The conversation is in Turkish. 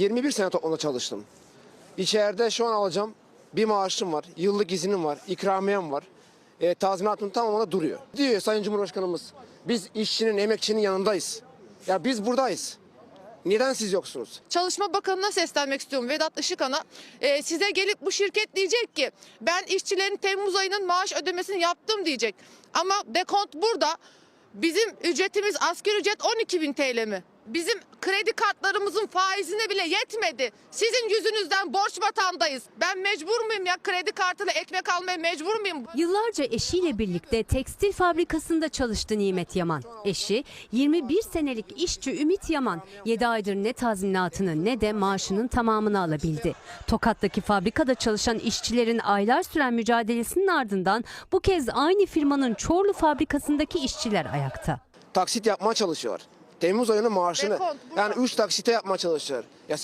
21 sene toplamda çalıştım. İçeride şu an alacağım bir maaşım var, yıllık izinim var, ikramiyem var. E, tazminatım tamamında duruyor. Diyor Sayın Cumhurbaşkanımız biz işçinin, emekçinin yanındayız. Ya biz buradayız. Neden siz yoksunuz? Çalışma Bakanı'na seslenmek istiyorum Vedat Işıkhan'a. Ee, size gelip bu şirket diyecek ki ben işçilerin Temmuz ayının maaş ödemesini yaptım diyecek. Ama dekont burada. Bizim ücretimiz asgari ücret 12 bin TL mi? Bizim kredi kartlarımızın faizine bile yetmedi. Sizin yüzünüzden borç batağındayız. Ben mecbur muyum ya kredi kartıyla ekmek almaya mecbur muyum? Yıllarca eşiyle birlikte tekstil fabrikasında çalıştı Nimet Yaman. Eşi 21 senelik işçi Ümit Yaman 7 aydır ne tazminatını ne de maaşının tamamını alabildi. Tokat'taki fabrikada çalışan işçilerin aylar süren mücadelesinin ardından bu kez aynı firmanın Çorlu fabrikasındaki işçiler ayakta. Taksit yapmaya çalışıyor. Temmuz ayının maaşını Dekont yani 3 taksite yapmaya çalışıyor. Ya